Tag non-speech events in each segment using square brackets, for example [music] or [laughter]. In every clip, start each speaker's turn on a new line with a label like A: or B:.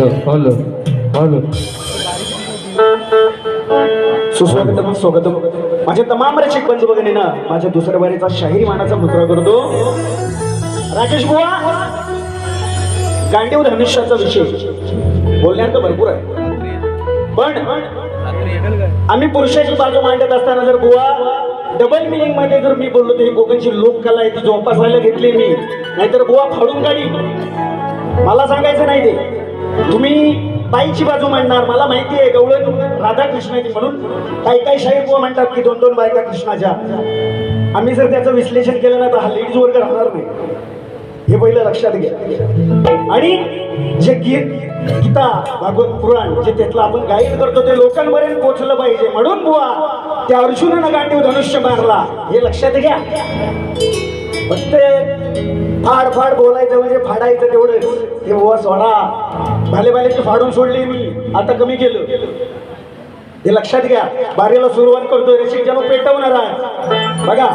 A: Hello hello hello
B: सुस्वागतम स्वागतम माझे तमाम रसिक बंधू ना माझ्या दुसऱ्या बारीचा शाहिरी मानाचा मुद्रा करतो. राकेश बुवा गांडीव धनुष्याचा विषय. बोलण्यात भरपूर आहे. पण आम्ही पुरुषाची बाजू मांडत असताना जर बुवा डबल मिनिंगमध्ये जर मी बोललो तर ही कोकणची लोककला आहे ती जोपासायला घेतली मी. नाहीतर बुवा फाडून काढी मला सांगायचं नाही ते. तुम्ही बाईची बाजू मांडणार मला माहिती आहे गवळण राधाकृष्णाची म्हणून. काही काही शाहीर बुवा म्हणतात की दोन दोन बायका कृष्णाच्या. आम्ही जर त्याचं विश्लेषण केलं ना तर हा लेडीज वर्ग राहणार नाही. हे पहिलं लक्षात घ्या. आणि जे गीत गीता भागवत पुराण जे त्यातलं आपण गाईड करतो ते लोकांपर्यंत पोहोचलं पाहिजे. म्हणून बुवा त्या अर्जुनानं गांडीव धनुष्य मारला. हे लक्षात घ्या. फक्त फाड फाड बोलायचं म्हणजे फाडायचं तेवढं. हे सोडा. भाले भालेची फाडून सोडली मी आता कमी केलं. हे लक्षात घ्या बारीला सुरुवात करतोय रेशिक जणू पेटवणार आहे. बघा.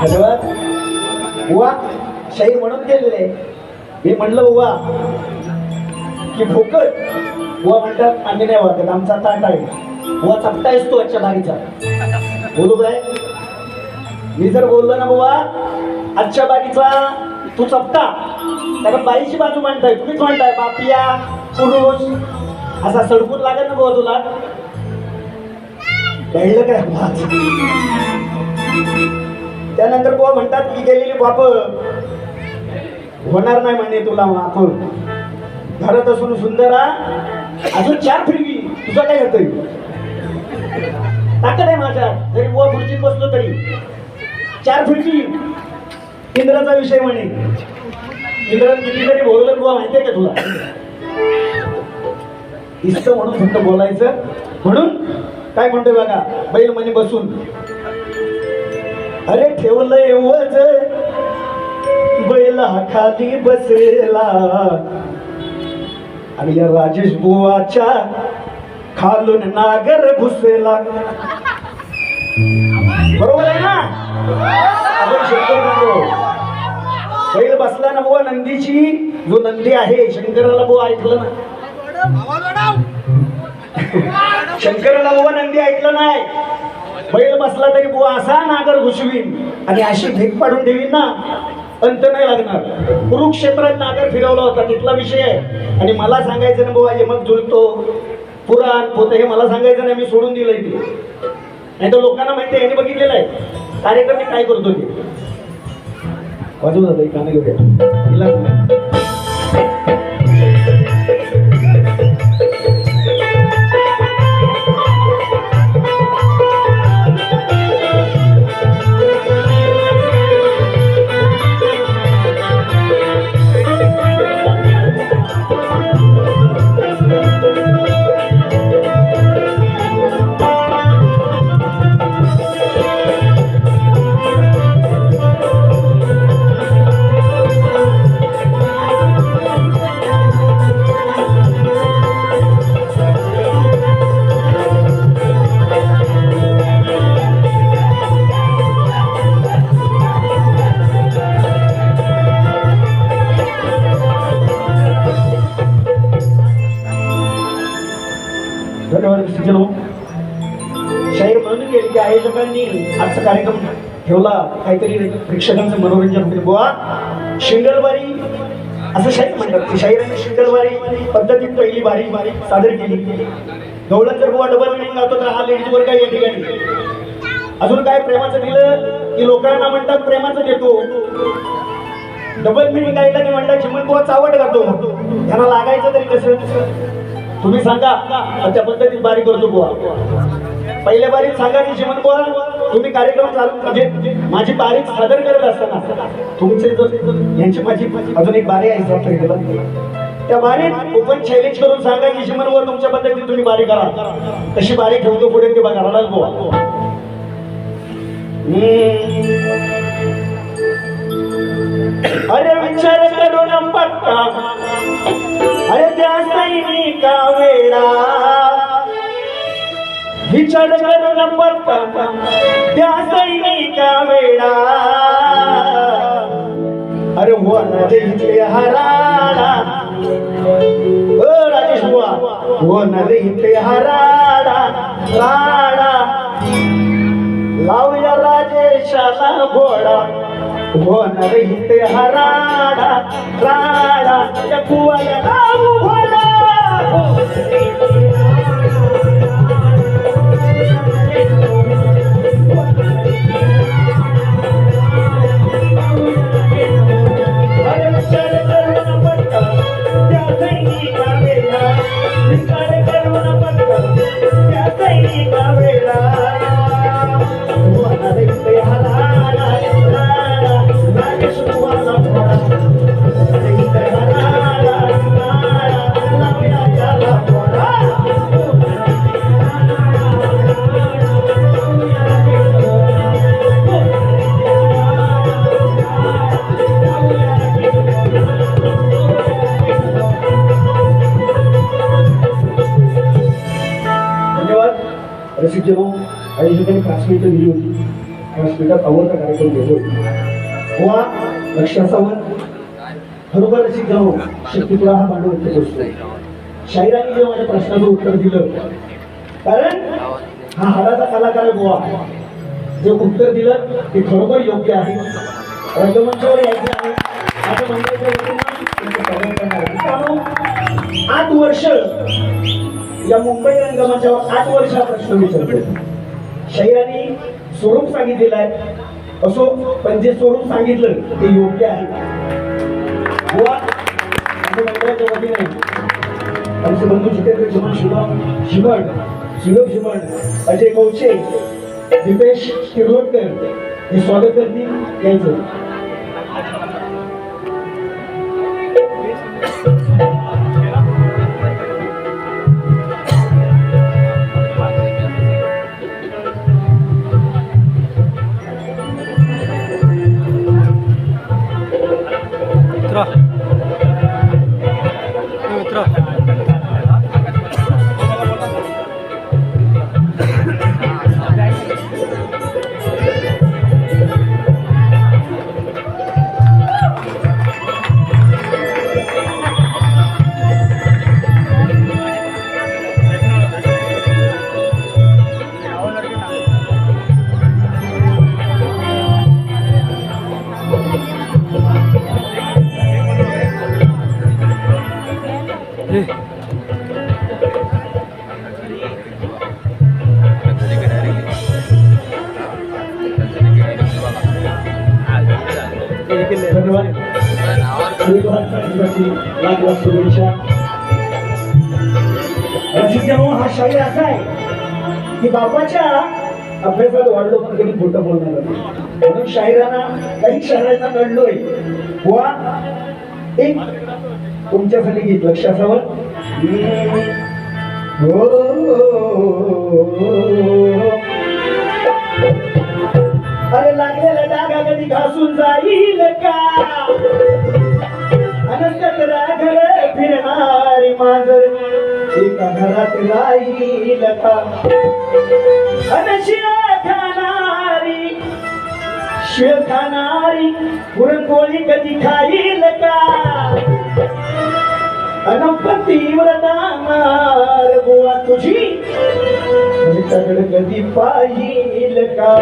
B: धन्यवाद बुवा शाहीर म्हणून गेलेले. मी म्हणलं बुवा की भोकट बुवा म्हणतात आम्ही नाही वाटत आमचा ताट आहे. बुवा चपटा असतो आजच्या बारीचा. बोलू काय? मी जर बोललो ना बुवा आजच्या बारीचा तू चपटा. त्याला बाईची बाजू मांडताय तुम्हीच म्हणताय बापिया पुरुष. असा सडकून लागेल ना बुवा तुला? कळलं काय? त्यानंतर बुवा म्हणतात की गेलेली बाप. होणार नाही म्हणे तुला माप घरात असून सुंदरा अजून चार फिरवी. तुझं काय होतंय? ताकद आहे माझ्या जरी बुवा खुर्चीत बसलो तरी. चार फिरकी इंद्राचा विषय म्हणे. इंद्रात कितीतरी बोललं बुवा माहितीये का तुला? इस्त म्हणून फक्त बोलायचं. म्हणून काय म्हणतोय बघा बैल म्हणे बसून. अरे ठेवलंय वज. बैला खाली बसेला आणि या राजेश बुवाच्या खालून नागर घुसेला बरोबर आहे ना? बैल बसला ना बुवा नंदीची. जो नंदी आहे शंकराला बुवा ऐकलं ना. [laughs] शंकराला बुवा नंदी ऐकलं नाही. बैल बसला तरी बुवा असा नागर घुसवीन. आणि अशी भेक पाडून ठेवीन ना अंत नाही लागणार. कुरुक्षेत्रात नागर फिरवला होता तिथला विषय आहे. आणि मला सांगायचं ना बुवा यमक जुळतो पुराण पोत हे मला सांगायचं नाही मी सोडून दिलंय ते. नाही तर लोकांना माहिती आहे यांनी बघितलेलं आहे. कार्यक्रम मी काय करतो ते. वाजू दादा काना घेऊया. धन्यवाद सिजलो शाहीर म्हणून गेले की आयोजकांनी आजचा कार्यक्रम ठेवला. काहीतरी प्रेक्षकांचं मनोरंजन होईल. बुवा शिंगलवारी असं शाहीर म्हणतात की शाहिरांनी शिंगलवारी पद्धतीत पहिली बारी बारी सादर केली. गवळण जर बुवा डबल मिनिंग लावतो तर हा लेडीज वर्ग आहे या ठिकाणी? अजून काय प्रेमाचं दिलं? की लोकांना म्हणतात प्रेमाचं देतो. डबल मिनिंग गायला की म्हणतात चिमण बुवा चावट करतो त्यांना लागायचं तरी कसं? तुम्ही सांगा आणि त्या पद्धतीत बारी करतो बुवा. पहिल्या बारीत सांगा की चिमण बुवा तुम्ही कार्यक्रम चालू म्हणजे माझी बारीक सादर करत असताना तुमचे जर यांची माझी अजून एक बारी आहे त्या बारीत ओपन चॅलेंज करून सांगा की जीवनवर तुमच्या पद्धतीत तुम्ही बारी करा. कशी बारी ठेवतो पुढे ते बघा राहणार बुवा. अरे विचार करून पत्ता. अरे सैनिका वेळा विचार करून पत्ता त्या सैनिका वेळा अरे हो ना हराडा. ओ राजेश बुवा. हो ना हराडा. राडा. लावूया राजेशाला घोडा. होणार इथे हराडा राडा त्या कुवाला आणि ठिकाणी क्लासमेट दिली होती क्लासमेटात आवडता कार्यक्रम घेतो गोवा लक्ष असावं खरोखर रसिक शक्ती तुला हा मांडव व्यक्त करतो शाहिरांनी जे माझ्या प्रश्नाचं उत्तर दिलं कारण हा हाडाचा कलाकार गोवा. जे उत्तर दिलं ते खरोखर योग्य आहे. रंगमंचावर यायचं आहे. माझ्या मंडळाच्या आठ वर्ष या मुंबई रंगमंचावर आठ वर्ष हा प्रश्न विचारतो शैराने स्वरूप सांगितलेलं आहे. असो पण जे स्वरूप सांगितलं ते योग्य आहे. आमचे बंधू जितेंद्र शिवण शुभम शिवण सुलभ शिवण अजय कौशे दिपेश किर्लोटकर हे स्वागत करतील यांचं. विभागासाठी लाख लाख शुभेच्छा रसिक हा शाहीर असा आहे की बापाच्या अभ्यासात वाढलो पण कधी खोटं बोलणार म्हणून शाहिरांना काही शहरांना नडलोय वा एक तुमच्यासाठी गीत लक्ष असावं. हो, हो, हो. अरे लागलेला डागा कधी घासून जाईल का? मांजर एका घरात राहील का अनशिया खाणारी शिळ खाणारी पुरणपोळी कधी खाईल का अनपतीव्रता मार बुवा तुझी तुझ्याकडे कधी पाहिल का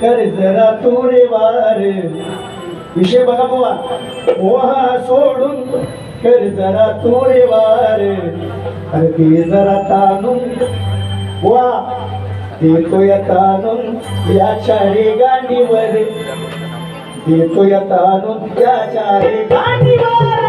B: कर जरा तोरे वार. विषय बघा बोवा. ओहा सोडून कर जरा तोरे वार. अरे ते जरा ताणून. देतो या ताणून या चारी गांडीवर. देतोय ताणून त्या चारी गांडीवर.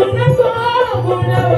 B: Thank you.